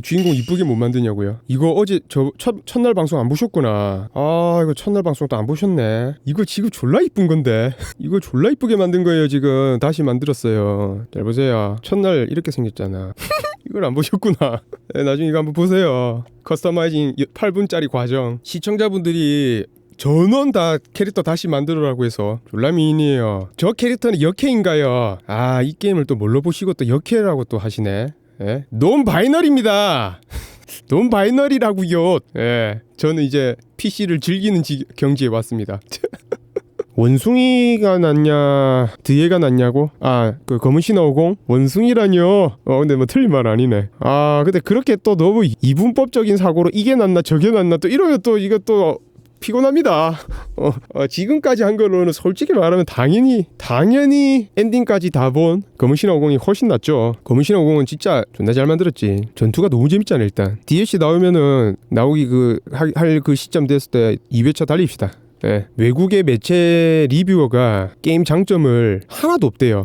주인공 이쁘게 못 만드냐고요? 이거 어제 저 첫, 첫날 방송 안 보셨구나. 아 이거 첫날 방송도 안 보셨네. 이거 지금 졸라 이쁜 건데. 이거 졸라 이쁘게 만든 거예요 지금. 다시 만들었어요. 잘 보세요. 첫날 이렇게 생겼잖아. 이걸 안 보셨구나. 네, 나중에 이거 한번 보세요. 커스터마이징 8분짜리 과정. 시청자분들이 전원 다 캐릭터 다시 만들어라고 해서 졸라 미인이에요. 저 캐릭터는 역캐인가요? 아, 이 게임을 또 뭘로 보시고 또 역캐라고 또 하시네. 예? 논 바이널입니다. 논 바이널이라고요. 예. 저는 이제 PC를 즐기는 지, 경지에 왔습니다. 원숭이가 낫냐 드예가 낫냐고 아 그 검은 50 원숭이라뇨 어 근데 뭐 틀린 말 아니네 아 근데 그렇게 또 너무 이분법적인 사고로 이게 낫나 저게 낫나 또 이러면 또 이거 또 피곤합니다. 어, 어, 지금까지 한 걸로는 솔직히 말하면 당연히 당연히 엔딩까지 다 본 검은 신화 50이 훨씬 낫죠. 검은 신화 50은 진짜 존나 잘 만들었지. 전투가 너무 재밌잖아 일단. DLC 나오면은 나오기 그 할그 시점 됐을 때 2회차 달립시다. 예, 외국의 매체 리뷰어가 게임 장점을 하나도 없대요.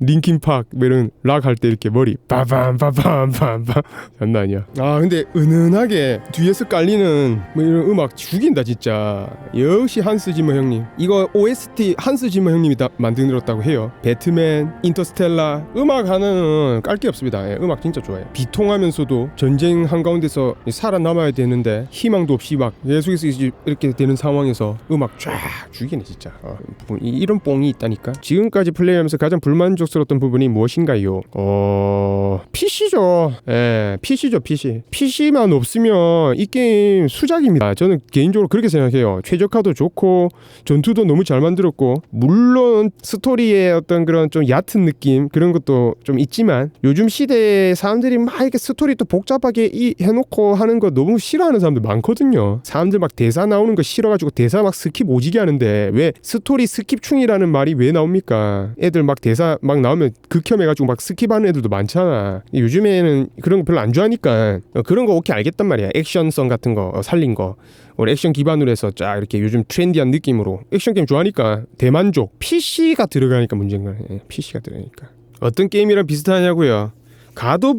링킨팍 뭐 이런 락 할 때 이렇게 머리 빠밤 빠밤빰빰 장난 아니야. 아 근데 은은하게 뒤에서 깔리는 뭐 이런 음악 죽인다 진짜. 역시 한스 지머 형님. 이거 OST 한스 지머 형님이 다 만들었다고 해요. 배트맨 인터스텔라 음악 하나는 깔 게 없습니다. 예, 음악 진짜 좋아요. 비통하면서도 전쟁 한가운데서 살아남아야 되는데 희망도 없이 막 계속해서 이렇게 되는 상황에서 음악 쫙 죽이네 진짜. 어, 이- 이런 뽕이 있다니까. 지금까지 플레이하면서 가장 불만족 스러웠던 부분이 무엇인가요? 어... PC죠. 예, PC죠, PC. PC만 없으면 이 게임 수작입니다. 저는 개인적으로 그렇게 생각해요. 최적화도 좋고 전투도 너무 잘 만들었고 물론 스토리의 어떤 그런 좀 얕은 느낌 그런 것도 좀 있지만 요즘 시대에 사람들이 막 이렇게 스토리 또 복잡하게 이 해놓고 하는 거 너무 싫어하는 사람들 많거든요. 사람들 막 대사 나오는 거 싫어가지고 대사 막 스킵 오지게 하는데 왜 스토리 스킵충이라는 말이 왜 나옵니까? 애들 막 대사 막 나오면 극혐해가지고 막 스킵하는 애들도 많잖아. 요즘에는 그런 거 별로 안 좋아하니까. 어, 그런 거 오케이 알겠단 말이야. 액션성 같은 거 어, 살린 거. 우리 액션 기반으로 해서 쫙 이렇게 요즘 트렌디한 느낌으로. 액션 게임 좋아하니까 대만족. PC가 들어가니까 문제인 거네 예, PC가 들어가니까. 어떤 게임이랑 비슷하냐고요?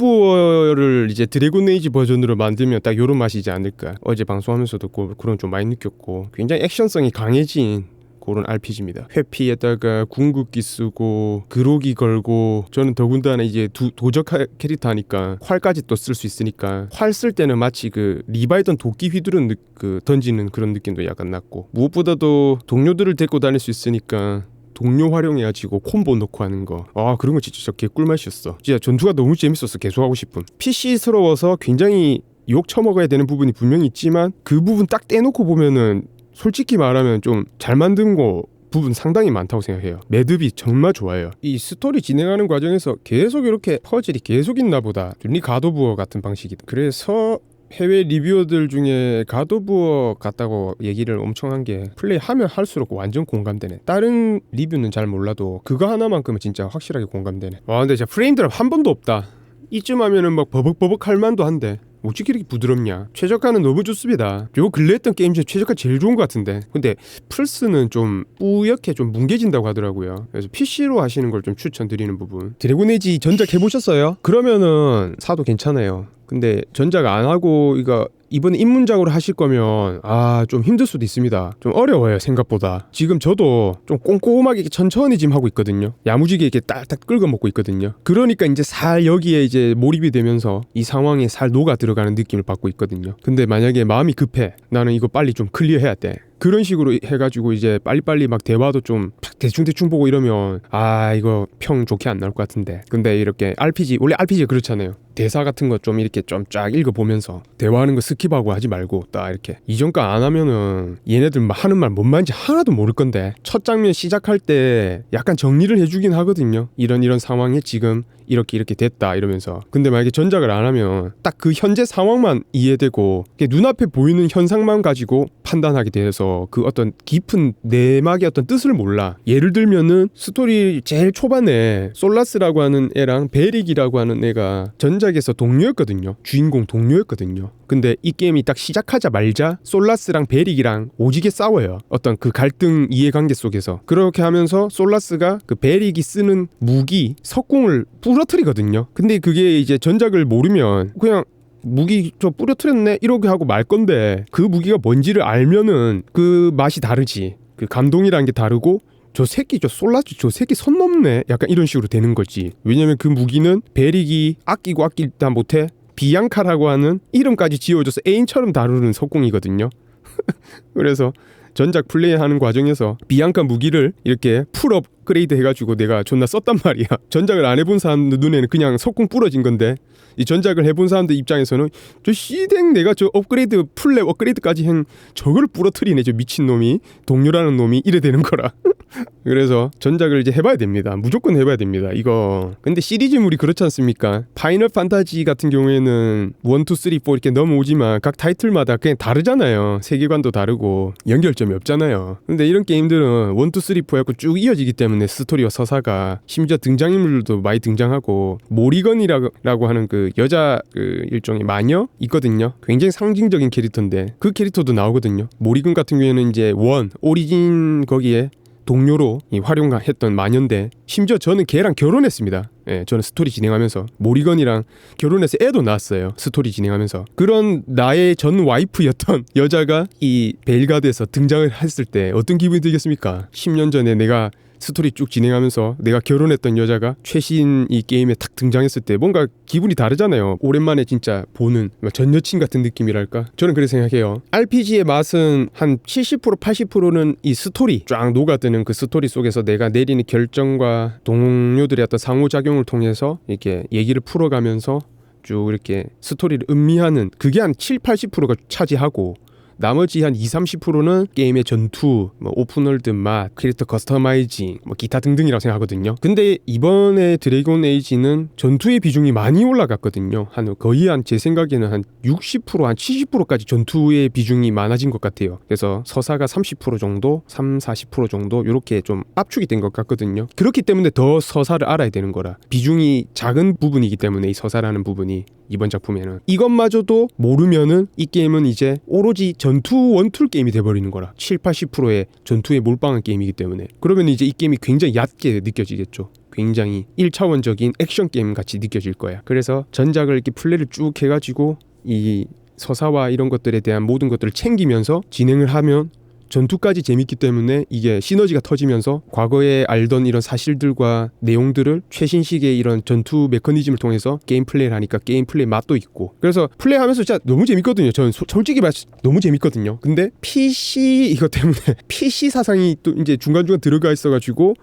워를 이제 드래곤 에이지 버전으로 만들면 딱 요런 맛이지 않을까. 어제 방송하면서도 그- 그런 좀 많이 느꼈고. 굉장히 액션성이 강해진 그런 RPG입니다. 회피에다가 궁극기 쓰고 그로기 걸고 저는 더군다나 이제 두, 도적 하- 캐릭터 하니까 활까지 또 쓸 수 있으니까 활 쓸 때는 마치 그 리바이던 도끼 휘두른 느, 그 던지는 그런 느낌도 약간 났고 무엇보다도 동료들을 데리고 다닐 수 있으니까 동료 활용해가지고 콤보 넣고 하는 거. 아 그런 거 진짜 개꿀맛이었어. 진짜 전투가 너무 재밌었어. 계속 하고 싶음. PC스러워서 굉장히 욕 처먹어야 되는 부분이 분명히 있지만 그 부분 딱 떼놓고 보면은 솔직히 말하면 좀 잘 만든 거 부분 상당히 많다고 생각해요. 매듭이 정말 좋아요. 이 스토리 진행하는 과정에서 계속 이렇게 퍼즐이 계속 있나 보다. 리 가도부어 같은 방식이다. 그래서 해외 리뷰어들 중에 가도부어 같다고 얘기를 엄청 한 게 플레이하면 할수록 완전 공감되네. 다른 리뷰는 잘 몰라도 그거 하나만큼은 진짜 확실하게 공감되네. 와 근데 진짜 프레임 드랍 한 번도 없다. 이쯤 하면은 막 버벅버벅 할 만도 한데 어떻게 이렇게 부드럽냐? 최저가는 너무 좋습니다. 요 근래 했던 게임 중에 최저가 제일 좋은 것 같은데. 근데 플스는 좀 뿌옇게 좀 뭉개진다고 하더라고요. 그래서 PC로 하시는 걸 좀 추천드리는 부분. 드래곤 에이지 전작 해보셨어요? 그러면은 사도 괜찮아요 근데 전작 안 하고 이거 이번에 입문작으로 하실 거면 아 좀 힘들 수도 있습니다. 좀 어려워요 생각보다. 지금 저도 좀 꼼꼼하게 천천히 지금 하고 있거든요. 야무지게 이렇게 딱딱 끓여 먹고 있거든요. 그러니까 이제 살 여기에 이제 몰입이 되면서 이 상황에 살 녹아 들어가는 느낌을 받고 있거든요. 근데 만약에 마음이 급해 나는 이거 빨리 좀 클리어해야 돼. 그런 식으로 해가지고 이제 빨리빨리 막 대화도 좀 대충대충 보고 이러면 아 이거 평 좋게 안 나올 것 같은데. 근데 이렇게 RPG 원래 RPG가 그렇잖아요. 대사 같은 거 좀 이렇게 좀 쫙 읽어보면서 대화하는 거 스킵하고 하지 말고 딱 이렇게. 이전 거안 하면은 얘네들 막 하는 말 뭔 말인지 하나도 모를 건데. 첫 장면 시작할 때 약간 정리를 해주긴 하거든요. 이런 이런 상황에 지금 이렇게 이렇게 됐다 이러면서. 근데 만약에 전작을 안 하면 딱 그 현재 상황만 이해되고 눈앞에 보이는 현상만 가지고 판단하게 돼서 그 어떤 깊은 내막의 어떤 뜻을 몰라. 예를 들면은 스토리 제일 초반에 솔라스라고 하는 애랑 베릭이라고 하는 애가 전작에서 동료였거든요. 주인공 동료였거든요 근데 이 게임이 딱 시작하자 말자 솔라스랑 베릭이랑 오지게 싸워요. 어떤 그 갈등 이해관계 속에서. 그렇게 하면서 솔라스가 그 베릭이 쓰는 무기 석궁을 부러뜨리거든요. 근데 그게 이제 전작을 모르면 그냥 무기 저 뿌려트렸네? 이렇게 하고 말 건데 그 무기가 뭔지를 알면은 그 맛이 다르지. 그 감동이라는 게 다르고 저 새끼 저 솔라스 저 새끼 선 넘네? 약간 이런 식으로 되는 거지. 왜냐면 그 무기는 베릭이 아끼고 아끼다 못해 비앙카라고 하는 이름까지 지어줘서 애인처럼 다루는 석궁이거든요. 그래서 전작 플레이하는 과정에서 비앙카 무기를 이렇게 풀 업 그레이드 해가지고 내가 존나 썼단 말이야. 전작을 안 해본 사람들 눈에는 그냥 석궁 부러진 건데 이 전작을 해본 사람들 입장에서는 저 씨댕 내가 저 업그레이드 풀랩 업그레이드까지 한 저걸 부러뜨리네 저 미친 놈이. 동료라는 놈이 이래 되는 거라 그래서 전작을 이제 해봐야 됩니다. 무조건 해봐야 됩니다 이거. 근데 시리즈물이 그렇지 않습니까? 파이널 판타지 같은 경우에는 1, 2, 3, 4 이렇게 넘어오지만 각 타이틀마다 그냥 다르잖아요. 세계관도 다르고 연결점이 없잖아요. 근데 이런 게임들은 1, 2, 3, 4 해갖고 쭉 이어지기 때문에 스토리와 서사가 심지어 등장인물들도 많이 등장하고 모리건이라고 하는 그 여자 그 일종의 마녀 있거든요. 굉장히 상징적인 캐릭터인데 그 캐릭터도 나오거든요. 모리건 같은 경우에는 이제 원 오리진 거기에 동료로 이 활용했던 마녀인데 심지어 저는 걔랑 결혼했습니다. 예, 저는 스토리 진행하면서 모리건이랑 결혼해서 애도 낳았어요. 스토리 진행하면서 그런 나의 전 와이프였던 여자가 이 벨가드에서 등장을 했을 때 어떤 기분이 들겠습니까? 10년 전에 내가 스토리 쭉 진행하면서 내가 결혼했던 여자가 최신 이 게임에 탁 등장했을 때 뭔가 기분이 다르잖아요. 오랜만에 진짜 보는 전 여친 같은 느낌이랄까. 저는 그렇게 생각해요. RPG의 맛은 한 70% 80%는 이 스토리 쫙 녹아드는 그 스토리 속에서 내가 내리는 결정과 동료들의 어떤 상호작용을 통해서 이렇게 얘기를 풀어가면서 쭉 이렇게 스토리를 음미하는 그게 한 7, 80%가 차지하고 나머지 한 2, 30%는 게임의 전투, 뭐 오픈월드 맛, 캐릭터 커스터마이징, 뭐 기타 등등이라고 생각하거든요. 근데 이번에 드래곤 에이지는 전투의 비중이 많이 올라갔거든요. 한 거의 한 제 생각에는 한 60%, 한 70%까지 전투의 비중이 많아진 것 같아요. 그래서 서사가 30% 정도, 3, 40% 정도 이렇게 좀 압축이 된 것 같거든요. 그렇기 때문에 더 서사를 알아야 되는 거라. 비중이 작은 부분이기 때문에 이 서사라는 부분이 이번 작품에는. 이것마저도 모르면은 이 게임은 이제 오로지 전투 원툴 게임이 돼버리는 거라. 7, 80%의 전투에 몰빵한 게임이기 때문에. 그러면 이제 이 게임이 굉장히 얕게 느껴지겠죠. 굉장히 1차원적인 액션 게임 같이 느껴질 거야. 그래서 전작을 이렇게 플레이를 쭉 해가지고 이 서사와 이런 것들에 대한 모든 것들을 챙기면서 진행을 하면 전투까지 재밌기 때문에 이게 시너지가 터지면서 과거에 알던 이런 사실들과 내용들을 최신식의 이런 전투 메커니즘을 통해서 게임 플레이를 하니까 게임 플레이 맛도 있고 그래서 플레이하면서 진짜 너무 재밌거든요. 저는 소, 솔직히 말 너무 재밌거든요. 근데 PC 이것 때문에 PC 사상이 또 이제 중간중간 들어가 있어가지고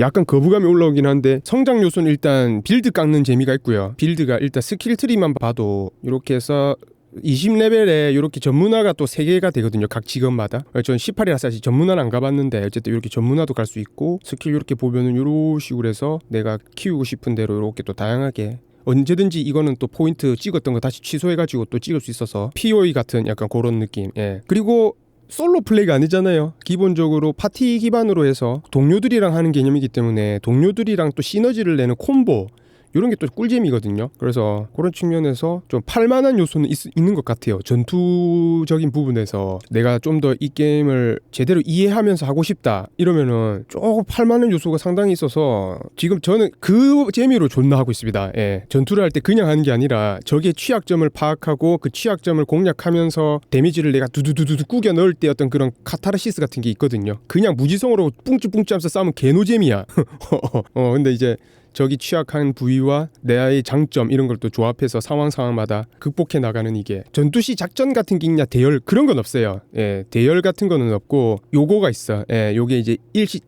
약간 거부감이 올라오긴 한데 성장 요소는 일단 빌드 깎는 재미가 있고요. 빌드가 일단 스킬 트리만 봐도 이렇게 해서 20레벨에 이렇게 전문화가 또 3개가 되거든요. 각 직업마다. 전 18이라 사실 전문화는 안 가봤는데 어쨌든 이렇게 전문화도 갈 수 있고 스킬 이렇게 보면은 이런 식으로 해서 내가 키우고 싶은 대로 이렇게 또 다양하게 언제든지 이거는 또 포인트 찍었던 거 다시 취소해가지고 또 찍을 수 있어서 POE 같은 약간 그런 느낌. 예. 그리고 솔로 플레이가 아니잖아요. 기본적으로 파티 기반으로 해서 동료들이랑 하는 개념이기 때문에 동료들이랑 또 시너지를 내는 콤보 이런 게 또 꿀잼이거든요. 그래서 그런 측면에서 좀 팔만한 요소는 있, 있는 것 같아요. 전투적인 부분에서 내가 좀 더 이 게임을 제대로 이해하면서 하고 싶다 이러면은 조금 팔만한 요소가 상당히 있어서 지금 저는 그 재미로 존나 하고 있습니다. 예. 전투를 할 때 그냥 하는 게 아니라 적의 취약점을 파악하고 그 취약점을 공략하면서 데미지를 내가 두두두두 꾸겨 넣을 때 어떤 그런 카타르시스 같은 게 있거든요. 그냥 무지성으로 뿡ጭ뿡ጭ하면서 싸우면 개노잼이야. 어 근데 이제 적이 취약한 부위와 내의 장점 이런 걸 또 조합해서 상황 상황마다 극복해 나가는 이게 전투 시 작전 같은 게 있냐 대열 그런 건 없어요. 예, 대열 같은 거는 없고 요거가 있어. 예, 요게 이제 일시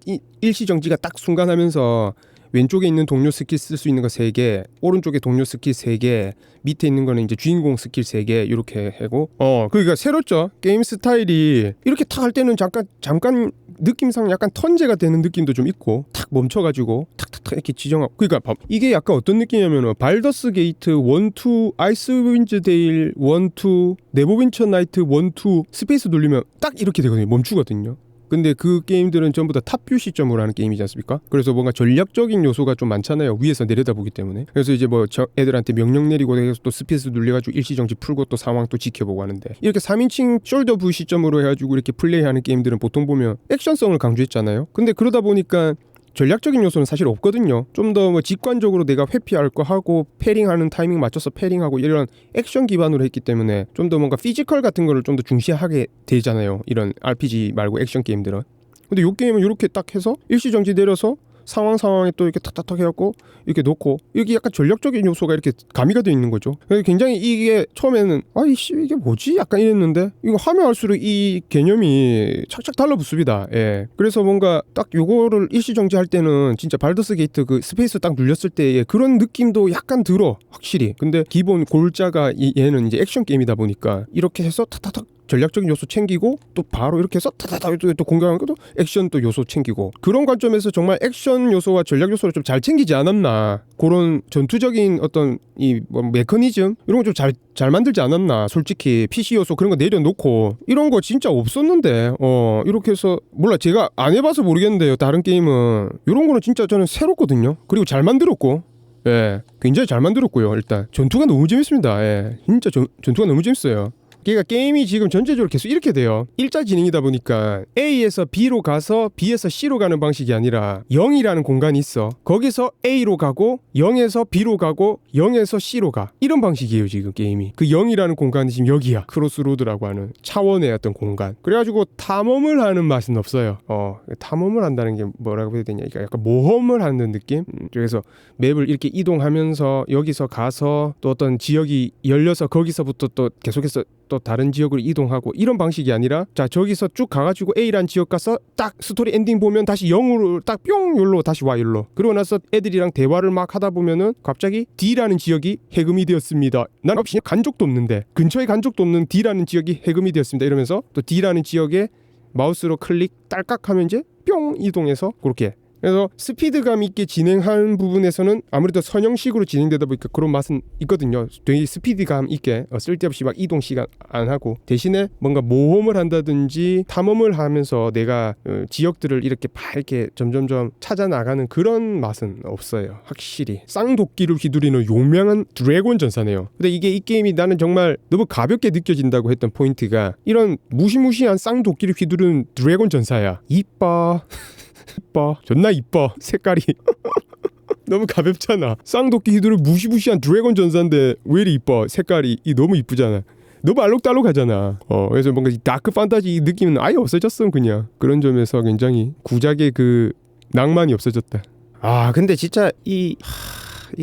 일시 정지가 딱 순간 하면서 왼쪽에 있는 동료 스킬 쓸 수 있는 거세 개, 오른쪽에 동료 스킬 세 개, 밑에 있는 거는 이제 주인공 스킬 세개 이렇게 하고. 어 그러니까 새롭죠. 게임 스타일이 이렇게 탁 할 때는 잠깐 잠깐 느낌상 약간 턴제가 되는 느낌도 좀 있고 탁 멈춰가지고 탁탁탁 이렇게 지정하고. 그러니까 봐, 이게 약간 어떤 느낌이냐면은 발더스 게이트 1, 2, 아이스윈즈 데일 1, 2, 네버윈처 나이트 1, 2 스페이스 돌리면 딱 이렇게 되거든요. 멈추거든요 근데 그 게임들은 전부 다 탑뷰 시점으로 하는 게임이지 않습니까? 그래서 뭔가 전략적인 요소가 좀 많잖아요. 위에서 내려다보기 때문에. 그래서 이제 뭐저 애들한테 명령 내리고 해서 또 스페이스 눌려가지고 일시정지 풀고 또 상황 또 지켜보고 하는데 이렇게 3인칭 숄더 뷰 시점으로 해가지고 이렇게 플레이하는 게임들은 보통 보면 액션성을 강조했잖아요. 근데 그러다 보니까 전략적인 요소는 사실 없거든요. 좀 더 뭐 직관적으로 내가 회피할 거 하고 패링하는 타이밍 맞춰서 패링하고 이런 액션 기반으로 했기 때문에 좀 더 뭔가 피지컬 같은 거를 좀 더 중시하게 되잖아요. 이런 RPG 말고 액션 게임들은. 근데 요 게임은 이렇게 딱 해서 일시정지 내려서 상황 상황에 또 이렇게 탁탁탁 해갖고 이렇게 놓고 여기 약간 전략적인 요소가 이렇게 가미가 돼 있는 거죠. 굉장히 이게 처음에는 아이씨 이게 뭐지 약간 이랬는데 이거 하면 할수록 이 개념이 착착 달라붙습니다. 예. 그래서 뭔가 딱 요거를 일시정지 할 때는 진짜 발더스 게이트 그 스페이스 딱 눌렸을 때의 그런 느낌도 약간 들어 확실히. 근데 기본 골자가 이, 얘는 이제 액션 게임이다 보니까 이렇게 해서 탁탁탁 전략적인 요소 챙기고 또 바로 이렇게 해서 타다다 또, 또 공격하는 것도 액션 또 요소 챙기고 그런 관점에서 정말 액션 요소와 전략 요소를 좀 잘 챙기지 않았나 그런 전투적인 어떤 이 뭐 메커니즘 이런 거 좀 잘 잘 만들지 않았나 솔직히 PC 요소 그런 거 내려놓고 이런 거 진짜 없었는데 어 이렇게 해서 몰라 제가 안 해봐서 모르겠는데요 다른 게임은 이런 거는 진짜 저는 새롭거든요 그리고 잘 만들었고 예 굉장히 잘 만들었고요 일단 전투가 너무 재밌습니다 예 진짜 전, 전투가 너무 재밌어요 그러니까 게임이 지금 전체적으로 계속 이렇게 돼요. 일자 진행이다 보니까 A에서 B로 가서 B에서 C로 가는 방식이 아니라 0이라는 공간이 있어. 거기서 A로 가고 0에서 B로 가고 0에서 C로 가. 이런 방식이에요, 지금 게임이. 그 0이라는 공간이 지금 여기야. 크로스로드라고 하는 차원의 어떤 공간. 그래가지고 탐험을 하는 맛은 없어요. 어, 탐험을 한다는 게 뭐라고 해야 되냐. 그러니까 약간 모험을 하는 느낌? 음, 그래서 맵을 이렇게 이동하면서 여기서 가서 또 어떤 지역이 열려서 거기서부터 또 계속해서 또 다른 지역으로 이동하고 이런 방식이 아니라 자 저기서 쭉 가가지고 A란 지역 가서 딱 스토리 엔딩 보면 다시 0으로 딱 뿅! 열로 다시 와 열로. 그러고 나서 애들이랑 대화를 막 하다 보면은 갑자기 D라는 지역이 해금이 되었습니다. 난 없이 간족도 없는데 근처에 간족도 없는 D라는 지역이 해금이 되었습니다. 이러면서 또 D라는 지역에 마우스로 클릭 딸깍하면 이제 뿅! 이동해서 그렇게 그래서 스피드감 있게 진행하는 부분에서는 아무래도 선형식으로 진행되다 보니까 그런 맛은 있거든요. 되게 스피드감 있게 어, 쓸데없이 막 이동 시간 안 하고 대신에 뭔가 모험을 한다든지 탐험을 하면서 내가 어, 지역들을 이렇게 밝게 점점점 찾아 나가는 그런 맛은 없어요. 확실히 쌍도끼를 휘두르는 용맹한 드래곤 전사네요. 근데 이게 이 게임이 나는 정말 너무 가볍게 느껴진다고 했던 포인트가 이런 무시무시한 쌍도끼를 휘두르는 드래곤 전사야. 이뻐. 이뻐. 존나 이뻐. 색깔이. 너무 가볍잖아. 쌍도끼 히드를 무시무시한 드래곤 전사인데 왜 이리 이뻐? 색깔이. 이 너무 이쁘잖아. 너무 알록달록하잖아. 어 그래서 뭔가 이 다크 판타지 느낌은 아예 없어졌어 그냥. 그런 점에서 굉장히 구작의 그 낭만이 없어졌다. 아 근데 진짜 이이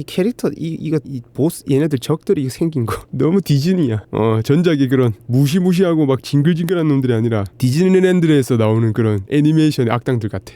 캐릭터 이 이거 이 보스 얘네들 적들이 생긴 거. 너무 디즈니야. 어 전작이 그런 무시무시하고 막 징글징글한 놈들이 아니라 디즈니랜드에서 나오는 그런 애니메이션의 악당들 같아.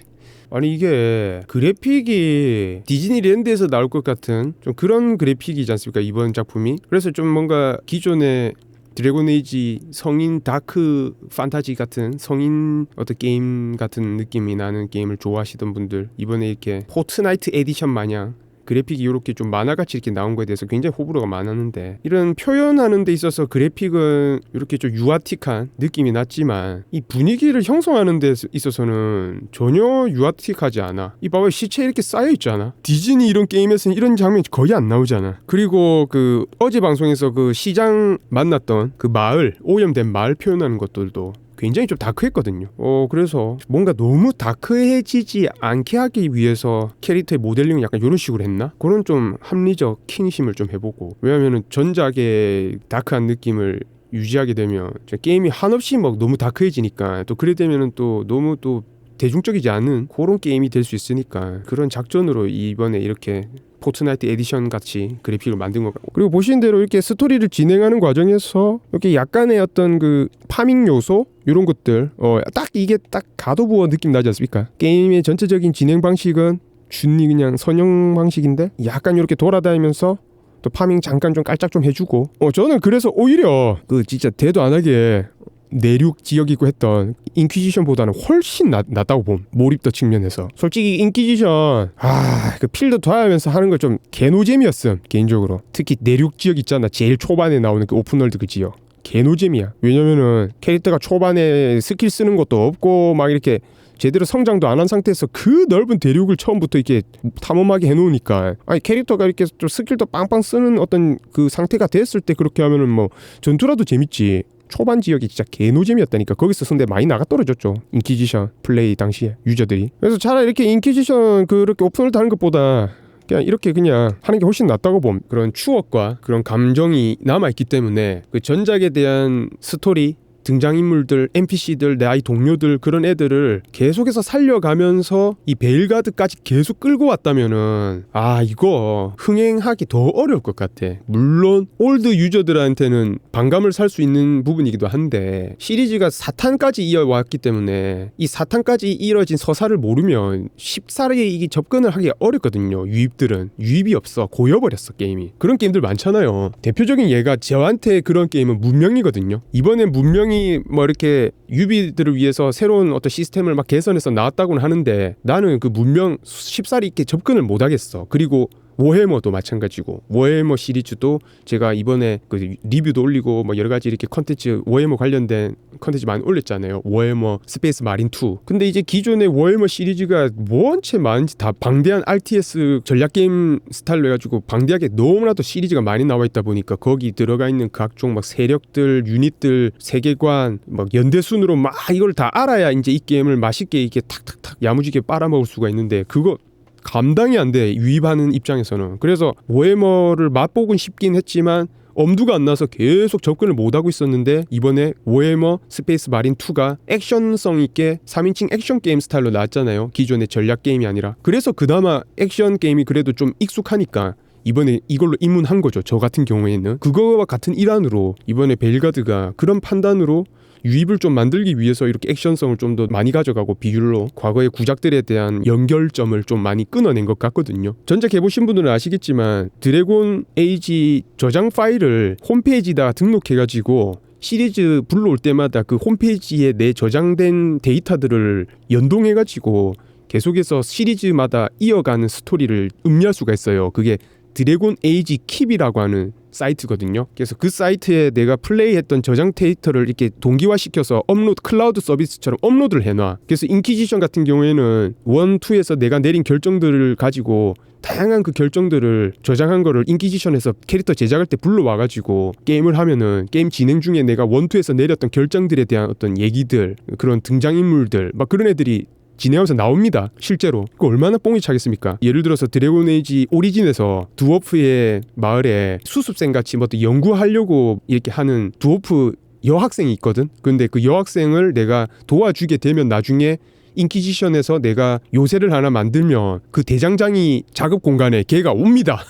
아니 이게 그래픽이 디즈니랜드에서 나올 것 같은 좀 그런 그래픽이지 않습니까 이번 작품이? 그래서 좀 뭔가 기존의 드래곤 에이지 성인 다크 판타지 같은 성인 어떤 게임 같은 느낌이 나는 게임을 좋아하시던 분들 이번에 이렇게 포트나이트 에디션 마냥 그래픽이 이렇게 좀 만화같이 이렇게 나온 거에 대해서 굉장히 호불호가 많았는데 이런 표현하는 데 있어서 그래픽은 이렇게 좀 유아틱한 느낌이 났지만 이 분위기를 형성하는 데 있어서는 전혀 유아틱하지 않아. 이 봐봐 시체 이렇게 쌓여 있잖아. 디즈니 이런 게임에서는 이런 장면이 거의 안 나오잖아. 그리고 그 어제 방송에서 그 시장 만났던 그 마을 오염된 마을 표현하는 것들도 굉장히 좀 다크했거든요. 어 그래서 뭔가 너무 다크해지지 않게 하기 위해서 캐릭터의 모델링을 약간 이런 식으로 했나? 그런 좀 합리적 킹심을 좀 해보고 왜냐면은 전작의 다크한 느낌을 유지하게 되면 게임이 한없이 막 너무 다크해지니까 또 그래 되면은 또 너무 또 대중적이지 않은 그런 게임이 될 수 있으니까 그런 작전으로 이번에 이렇게 포트나이트 에디션 같이 그래픽을 만든 것 같고. 그리고 보시는 대로 이렇게 스토리를 진행하는 과정에서 이렇게 약간의 어떤 그 파밍 요소? 이런 것들 어 딱 이게 딱 가도부어 느낌 나지 않습니까? 게임의 전체적인 진행 방식은 준리 그냥 선형 방식인데 약간 이렇게 돌아다니면서 또 파밍 잠깐 좀 깔짝 좀 해주고. 어 저는 그래서 오히려 그 진짜 대도 안 하게 내륙 지역이고 했던 인퀴지션보다는 훨씬 낫, 낫다고 봄 몰입도 측면에서. 솔직히 인퀴지션 아 그 필드 도하면서 하는 거좀 개노잼이었음 개인적으로. 특히 내륙 지역 있잖아. 제일 초반에 나오는 그 오픈월드 그 지역. 개노잼이야. 왜냐면은 캐릭터가 초반에 스킬 쓰는 것도 없고 막 이렇게 제대로 성장도 안 한 상태에서 그 넓은 대륙을 처음부터 이렇게 탐험하게 해놓으니까. 아니 캐릭터가 이렇게 좀 스킬도 빵빵 쓰는 어떤 그 상태가 됐을 때 그렇게 하면은 뭐 전투라도 재밌지 초반 지역이 진짜 개노잼이었다니까. 거기서 근데 많이 나가 떨어졌죠. 인퀴지션 플레이 당시에 유저들이. 그래서 차라리 이렇게 인퀴지션 그렇게 오픈월드 하는 것보다 그냥 이렇게 그냥 하는 게 훨씬 낫다고 봄. 그런 추억과 그런 감정이 남아있기 때문에 그 전작에 대한 스토리 등장인물들, NPC들, 내 아이 동료들 그런 애들을 계속해서 살려가면서 이 베일가드까지 계속 끌고 왔다면은 아 이거 흥행하기 더 어려울 것 같아. 물론 올드 유저들한테는 반감을 살 수 있는 부분이기도 한데 시리즈가 사탄까지 이어왔기 때문에 이 사탄까지 이어진 서사를 모르면 쉽사리 이게 접근을 하기가 어렵거든요. 유입들은 유입이 없어 고여버렸어 게임이 그런 게임들 많잖아요. 대표적인 예가 저한테 그런 게임은 문명이거든요. 이번에 문명이 뭐 이렇게 유비들을 위해서 새로운 어떤 시스템을 막 개선해서 나왔다고는 하는데 나는 그 문명 쉽사리 있게 접근을 못 하겠어. 그리고 워해머도 마찬가지고 워해머 시리즈도 제가 이번에 그 리뷰도 올리고 뭐 여러 가지 이렇게 컨텐츠 워해머 관련된 컨텐츠 많이 올렸잖아요. 워해머 스페이스 마린 2. 근데 이제 기존의 워해머 시리즈가 뭔채 많은지 다 방대한 RTS 전략 게임 스타일로 해가지고 방대하게 너무나도 시리즈가 많이 나와 있다 보니까 거기 들어가 있는 각종 막 세력들, 유닛들, 세계관, 막 연대 순으로 막 이걸 다 알아야 이제 이 게임을 맛있게 이게 탁탁탁 야무지게 빨아먹을 수가 있는데 그거 감당이 안 돼 유입하는 입장에서는. 그래서 워해머를 맛보곤 싶긴 했지만 엄두가 안 나서 계속 접근을 못 하고 있었는데 이번에 워해머 스페이스 마린 2가 액션성 있게 3인칭 액션 게임 스타일로 나왔잖아요. 기존의 전략 게임이 아니라. 그래서 그나마 액션 게임이 그래도 좀 익숙하니까 이번에 이걸로 입문한 거죠. 저 같은 경우에는 그거와 같은 일환으로 이번에 벨가드가 그런 판단으로 유입을 좀 만들기 위해서 이렇게 액션성을 좀 더 많이 가져가고 비율로 과거의 구작들에 대한 연결점을 좀 많이 끊어낸 것 같거든요. 전작 해보신 분들은 아시겠지만 드래곤 에이지 저장 파일을 홈페이지다 등록해가지고 시리즈 불러올 때마다 그 홈페이지에 내 저장된 데이터들을 연동해가지고 계속해서 시리즈마다 이어가는 스토리를 음미할 수가 있어요. 그게 드래곤 에이지 킵이라고 하는 사이트거든요. 그래서 그 사이트에 내가 플레이했던 저장 데이터를 이렇게 동기화시켜서 업로드 클라우드 서비스처럼 업로드를 해놔. 그래서 인퀴지션 같은 경우에는 원, 투에서 내가 내린 결정들을 가지고 다양한 그 결정들을 저장한 거를 인퀴지션에서 캐릭터 제작할 때 불러와가지고 게임을 하면은 게임 진행 중에 내가 원투에서 내렸던 결정들에 대한 어떤 얘기들 그런 등장인물들 막 그런 애들이 진행하면서 나옵니다. 실제로. 그 얼마나 뽕이 차겠습니까? 예를 들어서 드래곤 에이지 오리진에서 두워프의 마을에 수습생 같이 뭐 연구하려고 이렇게 하는 두워프 여학생이 있거든. 근데 그 여학생을 내가 도와주게 되면 나중에 인퀴지션에서 내가 요새를 하나 만들면 그 대장장이 작업 공간에 걔가 옵니다.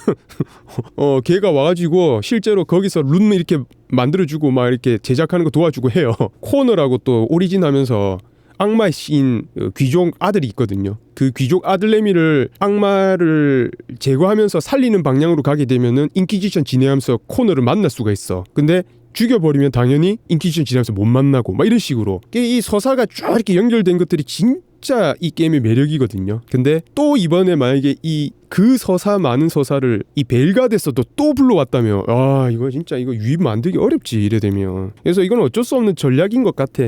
어, 걔가 와가지고 실제로 거기서 룬 이렇게 만들어주고 막 이렇게 제작하는 거 도와주고 해요. 코너라고 또 오리진 하면서 악마의 신 어, 귀족 아들이 있거든요. 그 귀족 아들내미를 악마를 제거하면서 살리는 방향으로 가게 되면은 인퀴지션 진행하면서 코너를 만날 수가 있어. 근데 죽여버리면 당연히 인퀴지션 진행하면서 못 만나고 막 이런 식으로 이 서사가 쭉 이렇게 연결된 것들이 진짜 이 게임의 매력이거든요. 근데 또 이번에 만약에 이 그 서사 많은 서사를 이 벨가드에서도 또 불러왔다면 아 이거 진짜 이거 유입 만들기 어렵지 이래 되면 그래서 이건 어쩔 수 없는 전략인 것 같아.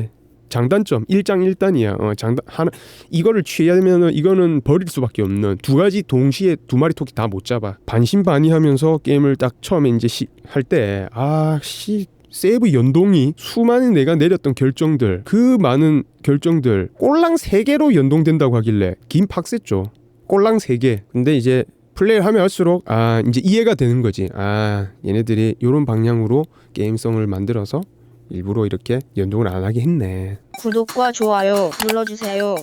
장단점 일장일단이야. 어, 장단 하나 이거를 취하면은 이거는 버릴 수밖에 없는 두 가지 동시에 두 마리 토끼 다 못 잡아. 반신반의하면서 게임을 딱 처음에 이제 시, 할때 아씨 세이브 연동이 수많은 내가 내렸던 결정들 그 많은 결정들 꼴랑 세 개로 연동된다고 하길래 긴 팍셌죠. 꼴랑 세 개. 근데 이제 플레이를 하면 할수록 아 이제 이해가 되는 거지. 아 얘네들이 이런 방향으로 게임성을 만들어서 일부러 이렇게 연동을 안 하게 했네. 구독과 좋아요 눌러주세요.